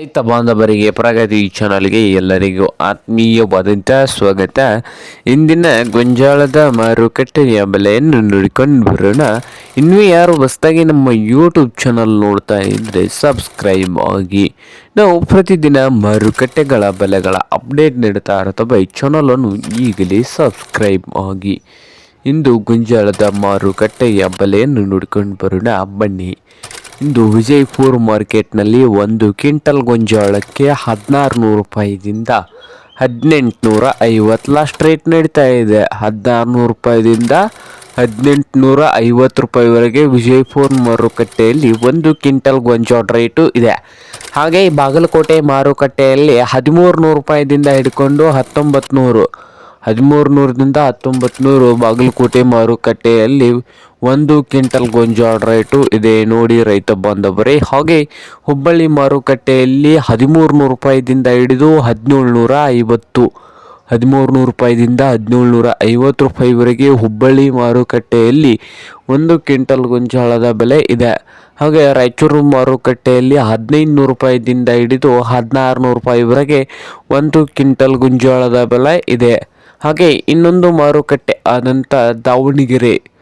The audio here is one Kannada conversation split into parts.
ರೈತ ಬಾಂಧವರಿಗೆ, ಪ್ರಗತಿ ಚಾನಲ್ಗೆ ಎಲ್ಲರಿಗೂ ಆತ್ಮೀಯವಾದಂತಹ ಸ್ವಾಗತ. ಇಂದಿನ ಗೊಂಜಾಳದ ಮಾರುಕಟ್ಟೆಯ ಬೆಲೆಯನ್ನು ನೋಡಿಕೊಂಡು ಬರೋಣ. ಇನ್ನೂ ಯಾರು ಹೊಸದಾಗಿ ನಮ್ಮ ಯೂಟ್ಯೂಬ್ ಚಾನಲ್ ನೋಡ್ತಾ ಇದ್ದರೆ ಸಬ್ಸ್ಕ್ರೈಬ್ ಆಗಿ. ನಾವು ಪ್ರತಿದಿನ ಮಾರುಕಟ್ಟೆಗಳ ಬೆಲೆಗಳ ಅಪ್ಡೇಟ್ ನೀಡ್ತಾ ಇರುತ್ತವೆ. ಚಾನಲನ್ನು ಈಗಲೇ ಸಬ್ಸ್ಕ್ರೈಬ್ ಆಗಿ. ಇಂದು ಗೊಂಜಾಳದ ಮಾರುಕಟ್ಟೆಯ ಬೆಲೆಯನ್ನು ನೋಡಿಕೊಂಡು ಬರೋಣ. ಬನ್ನಿ. ಇಂದು ವಿಜಯಪುರ ಮಾರ್ಕೆಟ್ನಲ್ಲಿ ಒಂದು ಕ್ವಿಂಟಲ್ ಗೊಂಜಾಳಕ್ಕೆ ಹದಿನಾರು ನೂರು ರೂಪಾಯಿದಿಂದ ಹದಿನೆಂಟುನೂರ ಐವತ್ತು ಲಾಸ್ಟ್ ರೇಟ್ ನಡೀತಾ ಇದೆ. ಹದಿನಾರು ನೂರು ರೂಪಾಯಿದಿಂದ ಹದಿನೆಂಟುನೂರ ಐವತ್ತು ರೂಪಾಯಿವರೆಗೆ ವಿಜಯಪುರ ಮಾರುಕಟ್ಟೆಯಲ್ಲಿ ಒಂದು ಕ್ವಿಂಟಲ್ ಗೊಂಜಾಳ ರೇಟು ಇದೆ. ಹಾಗೆ ಬಾಗಲಕೋಟೆ ಮಾರುಕಟ್ಟೆಯಲ್ಲಿ ಹದಿಮೂರು ನೂರು ರೂಪಾಯಿದಿಂದ ಹಿಡ್ಕೊಂಡು ಹತ್ತೊಂಬತ್ತು ನೂರು ಹದಿಮೂರು ನೂರರಿಂದ ಹತ್ತೊಂಬತ್ತು ನೂರು ಬಾಗಲಕೋಟೆ ಮಾರುಕಟ್ಟೆಯಲ್ಲಿ ಒಂದು ಕ್ವಿಂಟಲ್ ಗೊಂಜಾಳ ರೇಟು ಇದೆ ನೋಡಿ ರೈತ ಬಾಂಧವರೇ. ಹಾಗೆ ಹುಬ್ಬಳ್ಳಿ ಮಾರುಕಟ್ಟೆಯಲ್ಲಿ ಹದಿಮೂರು ನೂರು ರೂಪಾಯಿದಿಂದ ಹಿಡಿದು ಹದಿನೇಳು ನೂರ ಐವತ್ತು ಹದಿಮೂರು ನೂರು ರೂಪಾಯಿದಿಂದ ಹದಿನೇಳು ನೂರ ಐವತ್ತು ರೂಪಾಯಿವರೆಗೆ ಹುಬ್ಬಳ್ಳಿ ಮಾರುಕಟ್ಟೆಯಲ್ಲಿ ಒಂದು ಕ್ವಿಂಟಲ್ ಗೊಂಜಾಳದ ಬೆಲೆ ಇದೆ. ಹಾಗೆ ರಾಯಚೂರು ಮಾರುಕಟ್ಟೆಯಲ್ಲಿ ಹದಿನೈದು ನೂರು ರೂಪಾಯಿದಿಂದ ಹಿಡಿದು ಹದಿನಾರು ನೂರು ರೂಪಾಯಿವರೆಗೆ ಒಂದು ಕ್ವಿಂಟಲ್ ಗೊಂಜಾಳದ ಬೆಲೆ ಇದೆ. ಹಾಗೆ ಇನ್ನೊಂದು ಮಾರುಕಟ್ಟೆ ಆದಂಥ ದಾವಣಗೆರೆ.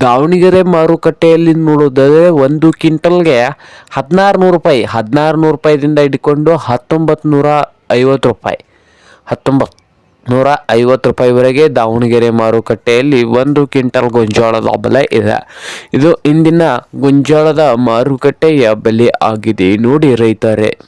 ದಾವಣಗೆರೆ ಮಾರುಕಟ್ಟೆಯಲ್ಲಿ ನೋಡೋದಾದರೆ ಒಂದು ಕ್ವಿಂಟಲ್ಗೆ ಹದಿನಾರು ನೂರು ರೂಪಾಯಿ ಹದಿನಾರು ನೂರು ರೂಪಾಯಿದಿಂದ ಹಿಡ್ಕೊಂಡು ಹತ್ತೊಂಬತ್ತು ನೂರ ಐವತ್ತು ರೂಪಾಯಿ. ಹತ್ತೊಂಬತ್ತು ನೂರ ಐವತ್ತು ರೂಪಾಯಿವರೆಗೆ ದಾವಣಗೆರೆ ಮಾರುಕಟ್ಟೆಯಲ್ಲಿ ಒಂದು ಕ್ವಿಂಟಲ್ ಗೊಂಜಾಳದ ಬೆಲೆ ಇದೆ. ಇದು ಇಂದಿನ ಗೊಂಜಾಳದ ಮಾರುಕಟ್ಟೆಯ ಬೆಲೆ ಆಗಿದೆ. ನೋಡಿ ರೈತರೇ.